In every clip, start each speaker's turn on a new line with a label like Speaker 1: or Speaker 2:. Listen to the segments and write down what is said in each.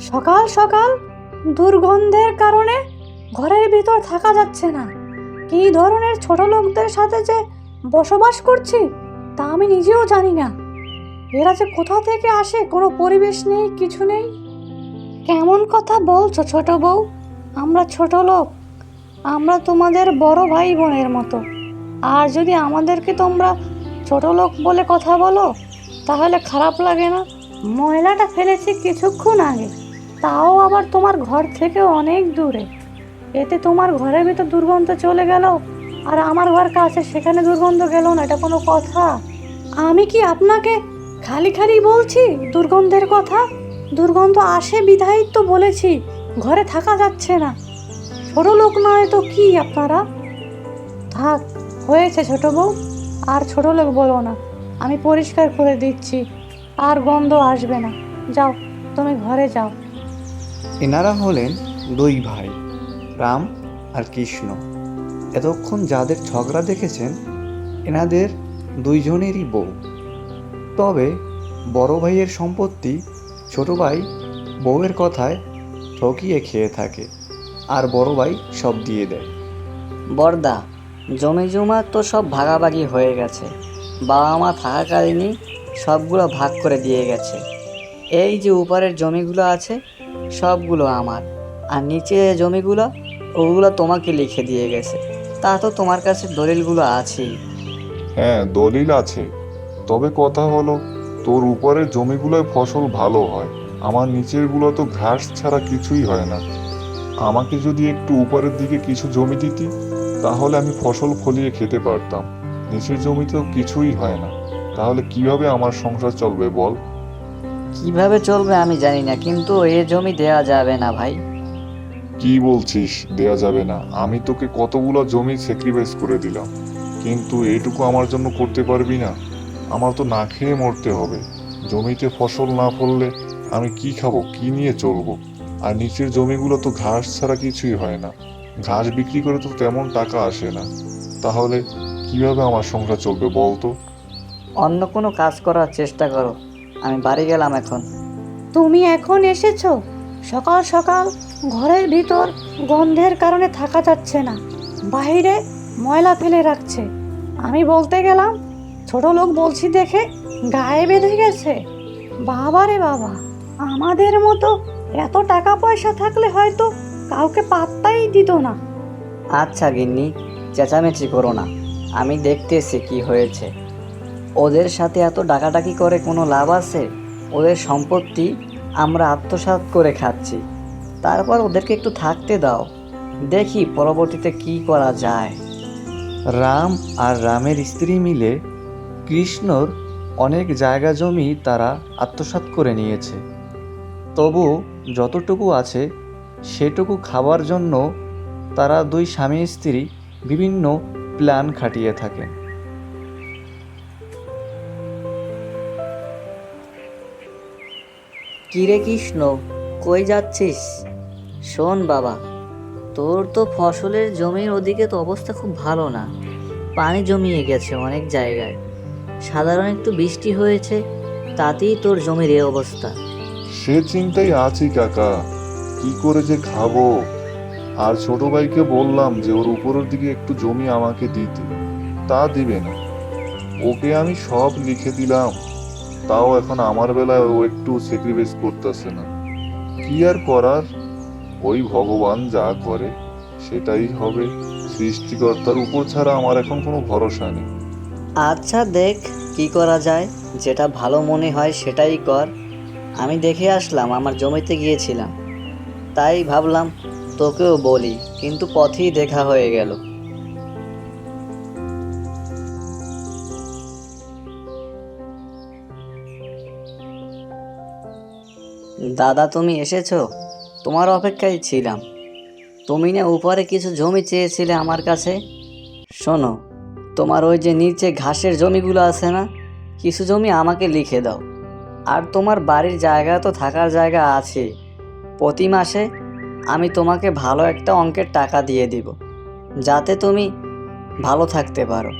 Speaker 1: সকাল সকাল দুর্গন্ধের কারণে ঘরের ভিতর থাকা যাচ্ছে না। কী ধরনের ছোট লোকদের সাথে যে বসবাস করছি, তা আমি নিজেও জানি না। এরা যে কোথা থেকে আসে, কোনো পরিবেশ নেই, কিছু নেই। কেমন কথা বলছো ছোট বউ? আমরা ছোট লোক। আমরা তোমাদের বড় ভাই বোনের মতো। আর যদি আমাদেরকে তোমরা ছোট লোক বলে কথা বলো, তাহলে খারাপ লাগে না। ময়লাটা ফেলেছি কিছুক্ষণ আগে। তাও আবার তোমার ঘর থেকে অনেক দূরে। এতে তোমার ঘরের ভিতর দুর্গন্ধ চলে গেল, আর আমার ঘর কাছে সেখানে দুর্গন্ধ গেল না, এটা কোনো কথা? আমি কি আপনাকে খালি খালি বলছি দুর্গন্ধের কথা? দুর্গন্ধ আসে বিধায়িত তো বলেছি, ঘরে থাকা যাচ্ছে না। ছোটো লোক নয় তো কি আপনারা? থাক, হয়েছে ছোট বউ, আর ছোট লোক বলো না, আমি পরিষ্কার করে দিচ্ছি, আর গন্ধ আসবে না। যাও, তুমি ঘরে যাও।
Speaker 2: এনারা হলেন দুই ভাই, রাম আর কৃষ্ণ। এতক্ষণ যাদের ঝগড়া দেখেছেন, এনাদের দুইজনেরই বউ। তবে বড় ভাইয়ের সম্পত্তি, ছোট ভাই বউয়ের কথায় ঠকিয়ে খেয়ে থাকে আর বড় ভাই সব দিয়ে দেয়।
Speaker 3: বর্দা জমি জমা তো সব ভাগাভাগি হয়ে গেছে। বাবা মা থাকাকালীনই সবগুলো ভাগ করে দিয়ে গেছে। এই যে উপরের জমিগুলো আছে সবগুলো আমার। আর নিচে জমিগুলো, ওগুলো তোমাকে লিখে দিয়ে গেছে। তা তো তোমার কাছে দলিলগুলো আছেই।
Speaker 4: হ্যাঁ দলিল আছে। তবে কথা হলো, তোর উপরের জমিগুলোয় ফসল ভালো হয়। আমার নিচেরগুলো তো ঘাস ছাড়া কিছুই হয় না। আমাকে যদি একটু উপরের দিকে কিছু জমি দিতি, তাহলে আমি ফসল ফলিয়ে খেতে পারতাম। নিচের জমিতেও কিছুই হয় না। তাহলে কীভাবে আমার সংসার চলবে বল?
Speaker 3: কীভাবে চলবে আমি জানি না কিন্তু এ জমি দেওয়া যাবে না ভাই।
Speaker 4: কি বলছিস? দেয়া যাবে না। আমি তোকে কতগুলো জমি স্যাক্রিফাইস করে দিলাম কিন্তু এইটুকু আমার জন্য করতে পারবি না। আমার তো না খেয়ে মরতে হবে। জমিতে ফসল না ফললে আমি কি খাব কি নিয়ে চলবো? আর নিচের জমিগুলো তো ঘাস ছাড়া কিছুই হয় না। ঘাস বিক্রি করে তো তেমন টাকা আসে না। তাহলে কীভাবে আমার সংসার চলবে বলতো?
Speaker 3: অন্য কোনো কাজ করার চেষ্টা করো। আমি বাড়ি গেলাম এখন।
Speaker 1: তুমি এখন এসেছ? সকাল সকাল ঘরের ভিতর গন্ধের কারণে থাকা যাচ্ছে না। বাইরে ময়লা ফেলে রাখছে। আমি বলতে গেলাম ছোট লোক বলছি দেখে গায়ে বেঁধে গেছে। বাবা রে বাবা আমাদের মতো এত টাকা পয়সা থাকলে হয়তো কাউকে পাত্তাই দিত না।
Speaker 3: আচ্ছা গিন্নি চেঁচামেচি করো না। আমি দেখতেছি কি হয়েছে। ওদের সাথে এত ডাকাডাকি করে কোনো লাভ আছে? ওদের সম্পত্তি আমরা আত্মসাৎ করে খাচ্ছি। তারপর ওদেরকে একটু থাকতে দাও। দেখি পরবর্তীতে কি করা যায়।
Speaker 2: রাম আর রামের স্ত্রী মিলে কৃষ্ণর অনেক জায়গা জমি তারা আত্মসাৎ করে নিয়েছে। তবু যতটুকু আছে, সেটুকু খাবার জন্য তারা দুই স্বামী স্ত্রী বিভিন্ন প্ল্যান খাটিয়ে থাকে।
Speaker 3: কিরে কৃষ্ণ, কই যাচ্ছিস? শোন বাবা, তোর তো ফসলের জমির ওদিকে তো অবস্থা খুব ভালো না। পানি জমিয়ে গেছে অনেক জায়গায়। সাধারণ একটু বৃষ্টি হয়েছে, তাতেই তোর জমির এই অবস্থা।
Speaker 4: সে চিন্তাই আছি কাকা, কি করে যে খাব? আর ছোট ভাইকে বললাম যে ওর উপরের দিকে একটু জমি আমাকে দিতে। তা দিবে না। ওকে আমি সব লিখে দিলাম। তাও এখন আমার বেলায় ও একটু স্যাক্রিফাইস করতেছে না। কি আর করার? ওই ভগবান যা করে, সেটাই হবে। সৃষ্টিকর্তার উপর ছাড়া আমার এখন কোনো ভরসা নেই।
Speaker 3: আচ্ছা দেখ, কি করা যায়? যেটা ভালো মনে হয় সেটাই কর। আমি দেখে আসলাম, আমার জমিতে গিয়েছিলাম। তাই ভাবলাম, তোকেও বলি, কিন্তু পথেই দেখা হয়ে গেল। দাদা তুমি এসেছ? তোমার অপেক্ষায় ছিলাম। তুমি না উপরে কিছু জমি চেয়েছিলে আমার কাছে? শোনো, তোমার ওই যে নিচে ঘাসের জমিগুলো আছে না, কিছু জমি আমাকে লিখে দাও। আর তোমার বাড়ির জায়গা তো থাকার জায়গা আছে। প্রতি মাসে আমি তোমাকে ভালো একটা অঙ্কের টাকা দিয়ে দিব, যাতে তুমি ভালো থাকতে পারো।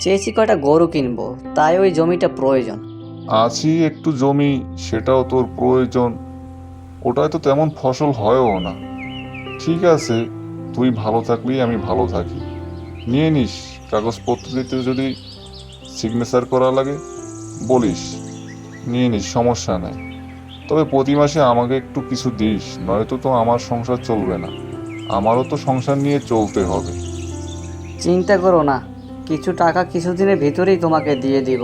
Speaker 3: চেয়েছি কটা গরু কিনবো, তাই ওই জমিটা প্রয়োজন।
Speaker 4: আছি একটু জমি, সেটাও তোর প্রয়োজন। ওটায় তো তেমন ফসল হয়ও না। ঠিক আছে, তুই ভালো থাকলেই আমি ভালো থাকি। নিয়ে নিস, কাগজপত্র দিতে যদি সিগনেচার করা লাগে, বলিস। নিয়ে নিস, সমস্যা নেই। তবে প্রতি মাসে আমাকে একটু কিছু দিস, নয়তো তো আমার সংসার চলবে না। আমারও তো সংসার নিয়ে চলতে হবে।
Speaker 3: চিন্তা করো না, কিছু টাকা কিছুদিনের ভিতরেই তোমাকে দিয়ে দিব।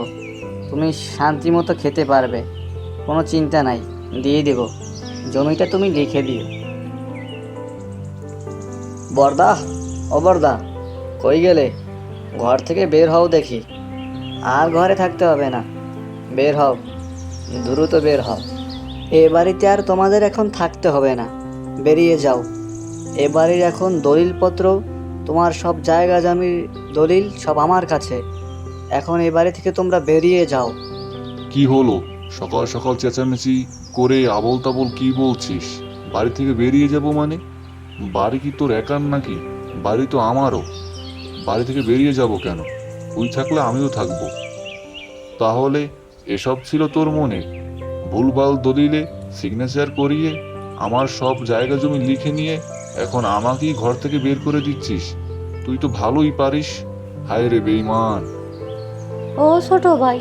Speaker 3: তুমি শান্তি মতো খেতে পারবে, কোনো চিন্তা নাই, দিয়ে দেব। জমিটা তুমি লিখে দিও। বরদা, ও বরদা, কই গেলে? ঘর থেকে বের হও দেখি। আর ঘরে থাকতে হবে না। বের হও, দ্রুত বের হও। এ বাড়িতে আর তোমাদের এখন থাকতে হবে না। বেরিয়ে যাও। এ বাড়ির এখন দলিলপত্র, তোমার সব জায়গা জমির দলিল সব আমার কাছে। এখন এ বাড়ি থেকে তোমরা বেরিয়ে যাও।
Speaker 4: কি হলো? সকাল সকাল চেঁচামেচি করে আবল তাবল কি বলছিস? বাড়ি থেকে বেরিয়ে যাব মানে? বাড়ি কি তোর একার নাকি? বাড়ি তো আমারও। বাড়ি থেকে বেরিয়ে যাব কেন? তুই থাকলে আমিও থাকব। তাহলে এসব ছিল তোর মনে? ভুলভাল দলিলে সিগনেচার করিয়ে আমার সব জায়গা জমি লিখে নিয়ে এখন আমাকেই ঘর থেকে বের করে দিচ্ছিস? তুই তো ভালোই পারিস। হায় রে বেইমান
Speaker 1: ও ছোট ভাই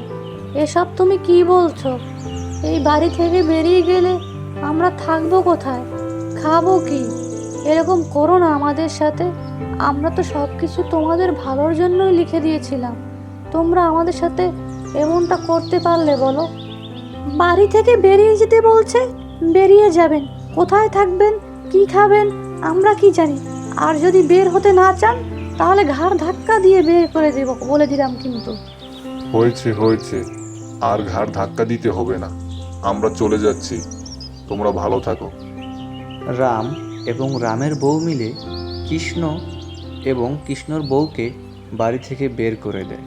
Speaker 1: এসব তুমি কি বলছো? এই বাড়ি থেকে বেরিয়ে গেলে আমরা থাকব কোথায়? খাব কি? এরকম করো না আমাদের সাথে। আমরা তো সব কিছু তোমাদের ভালোর জন্যই লিখে দিয়েছিলাম। তোমরা আমাদের সাথে এমনটা করতে পারলে বলো। বাড়ি থেকে বেরিয়ে যেতে বলছে? বেরিয়ে যাবেন। কোথায় থাকবেন? কি খাবেন? আমরা কি জানি। আর যদি বের হতে না চান, তাহলে ঘাড় ধাক্কা দিয়ে বের করে দেবো বলে দিলাম কিন্তু।
Speaker 4: হয়েছে হয়েছে। আর ঘাড় ধাক্কা দিতে হবে না। আমরা চলে যাচ্ছি। তোমরা ভালো থাকো।
Speaker 2: রাম এবং রামের বউ মিলে কৃষ্ণ এবং কৃষ্ণর বউকে বাড়ি থেকে বের করে দেয়।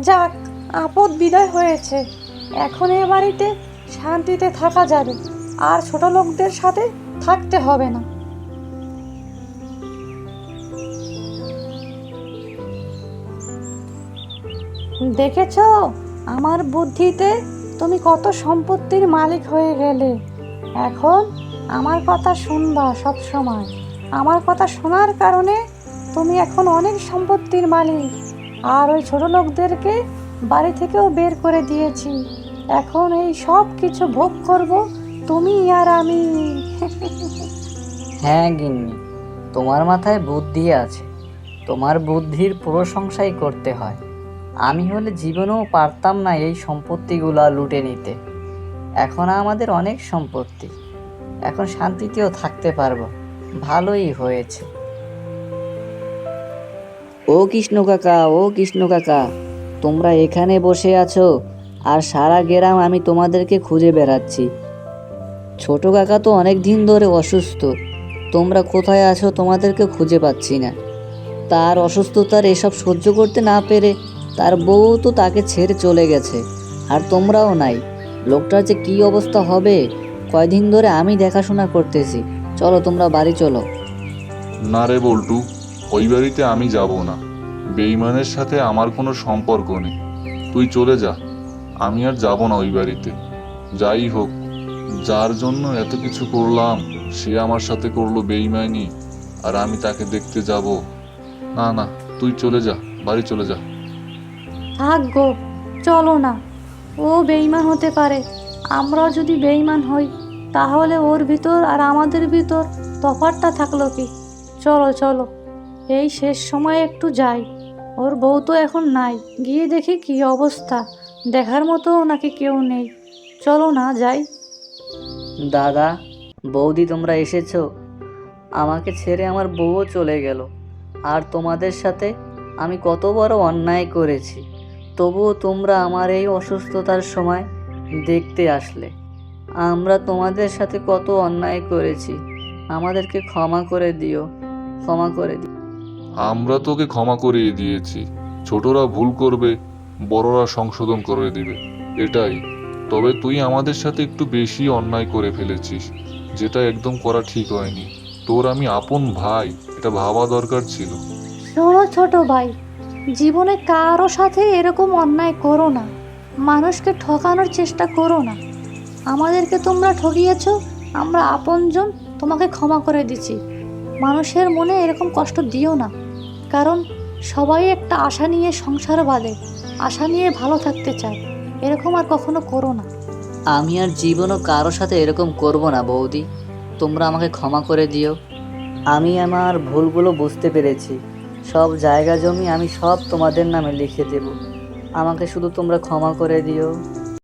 Speaker 1: যাক আপদ বিদায় হয়েছে। এখন এ বাড়িতে শান্তিতে থাকা যাবে। আর ছোট লোকদের সাথে থাকতে হবে না। দেখেছ? আমার বুদ্ধিতে তুমি কত সম্পত্তির মালিক হয়ে গেলে। এখন আমার কথা শুনবা সব সময় আমার কথা শোনার কারণে তুমি এখন অনেক সম্পত্তির মালিক। আর ওই ছোট লোকদেরকে বাড়ি থেকেও বের করে দিয়েছি। এখন এই সব কিছু ভোগ করব তুমি আর আমি।
Speaker 3: হ্যাঁ গিন্নি, তোমার মাথায় বুদ্ধি আছে। তোমার বুদ্ধির প্রশংসাই করতে হয়। আমি হলে জীবনেও পারতাম না এই সম্পত্তিগুলা লুটে নিতে। এখন আমাদের অনেক সম্পত্তি। এখন শান্তিতেও থাকতে পারব। ভালোই হয়েছে। ও কৃষ্ণ কাকা, ও কৃষ্ণ কাকা, তোমরা এখানে বসে আছো আর সারা গ্রাম আমি তোমাদেরকে খুঁজে বেড়াচ্ছি। ছোট কাকা তো অনেক দিন ধরে অসুস্থ। তোমরা কোথায় আছো তোমাদেরকে খুঁজে পাচ্ছি না। তার অসুস্থতার এসব সহ্য করতে না পেরে তার বউ তো তাকে ছেড়ে চলে গেছে, আর তোমরাও নাই। লোকটার যে কী অবস্থা হবে? কয়দিন ধরে আমি দেখাশোনা করতেছি। চলো, তোমরা বাড়ি চলো।
Speaker 4: না রে বল্টু, ওই বাড়িতে আমি যাব না। বেইমানের সাথে আমার কোনো সম্পর্ক নেই। তুই চলে যা। আমি আর যাব না ওই বাড়িতে। যাই হোক, যার জন্য এত কিছু করলাম, সে আমার সাথে করল বেইমানি আর আমি তাকে দেখতে যাব। না না, তুই চলে যা, বাড়ি চলে যা।
Speaker 1: গো চলো না। ও বেইমান হতে পারে। আমরাও যদি বেইমান হই, তাহলে ওর ভিতর আর আমাদের ভিতর তফাৎটা থাকল কি? চলো চলো। এই শেষ সময়ে একটু যাই। ওর বউ তো এখন নাই। গিয়ে দেখি কি অবস্থা। দেখার মতো নাকি কেউ নেই। চলো না, যাই।
Speaker 3: দাদা, বৌদি তোমরা এসেছ। আমাকে ছেড়ে আমার বউও চলে গেল। আর তোমাদের সাথে আমি কত বড় অন্যায় করেছি। তবুও তোমরা আমার এই অসুস্থতার সময় দেখতে আসলে। আমরা তোমাদের সাথে কত অন্যায় করেছি। আমাদেরকে ক্ষমা করে দিও। ক্ষমা করে দিও।
Speaker 4: আমরা তোকে ক্ষমা করিয়ে দিয়েছি। ছোটরা ভুল করবে বড়রা সংশোধন করে দিবে। এটাই। তবে তুই আমাদের সাথে একটু বেশি অন্যায় করে ফেলেছিস যেটা একদম করা ঠিক হয়নি। তোর আমি আপন ভাই এটা ভাবা দরকার ছিল।
Speaker 1: শোনো ছোট ভাই জীবনে কারও সাথে এরকম অন্যায় করো না। মানুষকে ঠকানোর চেষ্টা করো না। আমাদেরকে তোমরা ঠকিয়েছ, আমরা আপনজন, তোমাকে ক্ষমা করে দিচ্ছি। মানুষের মনে এরকম কষ্ট দিও না। কারণ সবাই একটা আশা নিয়ে সংসার বাঁধে, আশা নিয়ে ভালো থাকতে চায়। এরকম আর কখনো করো না।
Speaker 3: আমি আর জীবনও কারও সাথে এরকম করব না, বৌদি। তোমরা আমাকে ক্ষমা করে দিও। আমি আমার ভুলগুলো বুঝতে পেরেছি। সব জায়গা জমি আমি সব তোমাদের নামে লিখে দেব। আমাকে শুধু তোমরা ক্ষমা করে দিও।